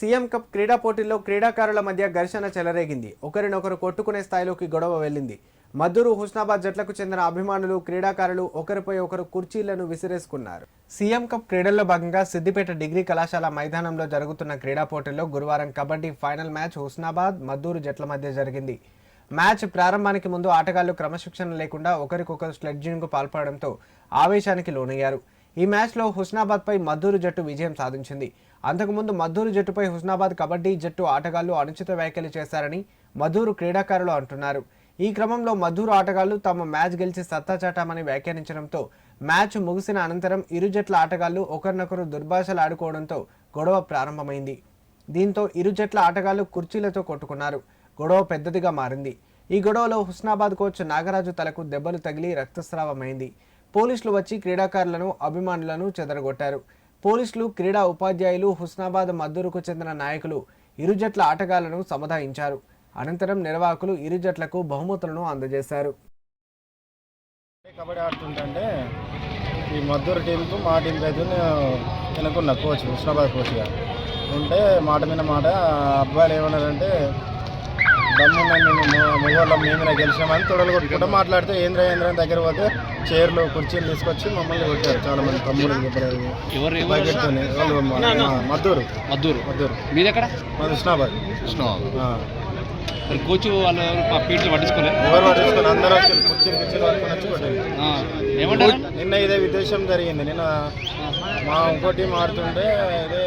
CM cup క్రీడా పోటీల్లో క్రీడాకారుల మధ్య ఘర్షణ చెలరేగింది. ఒకరినొకరు కొట్టుకునే స్థాయిలోకి గొడవ వెళ్ళింది. మద్దూరు హుస్నాబాద్ జట్లకు చెందిన అభిమానులు క్రీడాకారులు ఒకరిపై ఒకరు కుర్చీలను విసిరేసుకున్నారు. సీఎం కప్ క్రీడల్లో భాగంగా సిద్దిపేట డిగ్రీ కళాశాల మైదానంలో జరుగుతున్న క్రీడా పోటీల్లో గురువారం కబడ్డీ ఫైనల్ మ్యాచ్ హుస్నాబాద్ మద్దూరు జట్ల మధ్య జరిగింది. మ్యాచ్ ప్రారంభానికి ముందు ఆటగాళ్ళు క్రమశిక్షణ లేకుండా ఒకరికొకరు స్లెడ్జింగ్కు పాల్పడడంతో ఆవేశానికి లోనయ్యారు. ఈ మ్యాచ్లో హుస్నాబాద్పై మద్దూరు జట్టు విజయం సాధించింది. అంతకుముందు మద్దూరు జట్టుపై హుస్నాబాద్ కబడ్డీ జట్టు ఆటగాళ్ళు అనుచిత వ్యాఖ్యలు చేశారని మధూరు క్రీడాకారులు అంటున్నారు. ఈ క్రమంలో మధూరు ఆటగాళ్ళు తమ మ్యాచ్ గెలిచి సత్తా చాటామని వ్యాఖ్యానించడంతో మ్యాచ్ ముగిసిన అనంతరం ఇరు జట్ల ఆటగాళ్ళు ఒకరినొకరు దుర్భాషలు ఆడుకోవడంతో గొడవ ప్రారంభమైంది. దీంతో ఇరు జట్ల ఆటగాళ్ళు కుర్చీలతో కొట్టుకున్నారు. గొడవ పెద్దదిగా మారింది. ఈ గొడవలో హుస్నాబాద్ కోచ్ నాగరాజు తలకు దెబ్బలు తగిలి రక్తస్రావమైంది. పోలీసులు వచ్చి క్రీడాకారులను అభిమానులను చెదరగొట్టారు. పోలీసులు క్రీడా ఉపాధ్యాయులు హుస్నాబాద్ మద్దూరుకు చెందిన నాయకులు ఇరు జట్ల ఆటగాళ్ళను సముదాయించారు. అనంతరం నిర్వాహకులు ఇరు జట్లకు బహుమతులను అందజేశారు. కబడ్డీ ఆడుతుంటే ఈ మద్దూరు టీంకు మా టీంకి అయితే వెనుకున్న కోచ్ హుస్నాబాద్ కోచ్గా ఉంటే మాట మీద మాట అబ్బాయిలు ఏమన్నారంటే దమ్మున్న మేము మొగోళ్ళం మేమే గెలిచినామని తొడలు కొట్టుకుంటూ మాట్లాడితే ఏంద్ర ఏంద్ర దగ్గర పోతే చైర్లు కుర్చీలు తీసుకొచ్చి మమ్మల్ని కొట్టారు. చాలా మంది తమ్ముడు మా- మద్దూరు. మద్దూరు. మద్దూరు. మీది ఎక్కడ హుస్నాబాద్. మరి కోచ్ వాళ్ళు మా పీట్లు పట్టించుకోలే? ఎవరు అందరూ వచ్చి కుర్చీలు కుర్చీలు పట్టుకొని వచ్చి కొట్టారు ఆ, ఏమంటారు? నిన్న ఇదే విదేశం జరిగింది. నిన్న మా ఇంకో టీం ఆడుతుంటే ఇదే